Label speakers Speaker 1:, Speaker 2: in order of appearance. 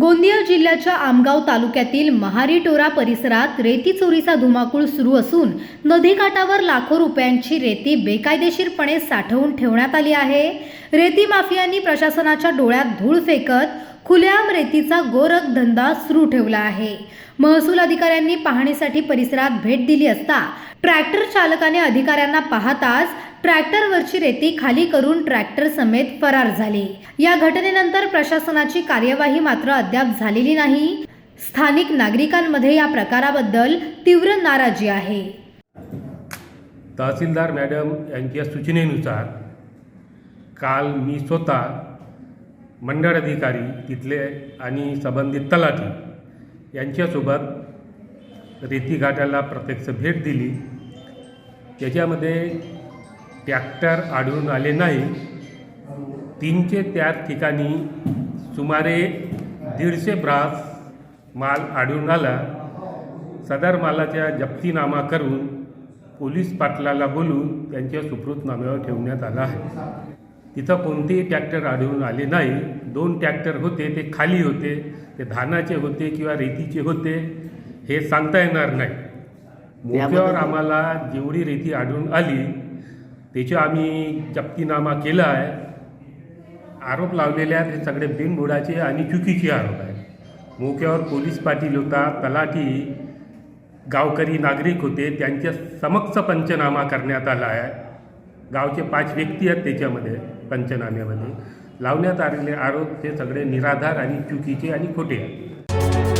Speaker 1: गोंदिया जिल्ह्याच्या आमगाव तालुक्यातील महारीटोरा परिसरात रेती चोरीचा धुमाकूळ सुरू असून नदीकाठावर लाखो रुपयांची रेती बेकायदेशीरपणे साठवून ठेवण्यात आली आहे. रेती माफियांनी प्रशासनाच्या डोळ्यात धूळ फेकत खुलेआम रेतीचा गोरख धंदा सुरू ठेवला आहे. महसूल अधिकाऱ्यांनी पाहणीसाठी परिसरात भेट दिली असता ट्रॅक्टर चालकाने अधिकाऱ्यांना पाहताच ट्रॅक्टरवरची रेती खाली करून ट्रॅक्टर समेत फरार झाले. या घटनेनंतर प्रशासनाची कार्यवाही मात्र अद्याप झालेली नाही. स्थानिक नागरिकांमध्ये या प्रकाराबद्दल तीव्र नाराजी आहे.
Speaker 2: तहसीलदार मॅडम यांच्या सूचनेनुसार काल मी स्वतः मंडळ अधिकारी तिथले आणि संबंधित तलाठी यांच्यासोबत रेती घाटाला प्रत्यक्ष भेट दिली. त्याच्यामध्ये ट्रॅक्टर आढळून आले नाही. तीनशे त्या ठिकाणी सुमारे दीडशे ब्रास माल आढळून आला. सदर मालाच्या जप्तीनामा करून पोलीस पाटलाला बोलून त्यांच्या सुकृत नाम्यावर ठेवण्यात आला आहे. तिथं कोणतेही ट्रॅक्टर आढळून आले नाही. दोन ट्रॅक्टर होते ते खाली होते ते धानाचे होते किंवा रेतीचे होते हे सांगता येणार नाही. मोक्यावर आम्हाला जेवढी रेती आढळून आली त्याची आम्ही जप्तीनामा केला आहे. आरोप लावलेले आहेत हे सगळे बिनबुडाचे आणि चुकीचे आरोप आहेत. मोक्यावर पोलीस पाटील होता तलाठी गावकरी नागरिक होते त्यांच्या समक्ष पंचनामा करण्यात आला आहे. गावचे पाच व्यक्ती आहेत त्याच्यामध्ये पंचनाम्यामध्ये. लावण्यात आलेले आरोप हे सगळे निराधार आणि चुकीचे आणि खोटे आहेत.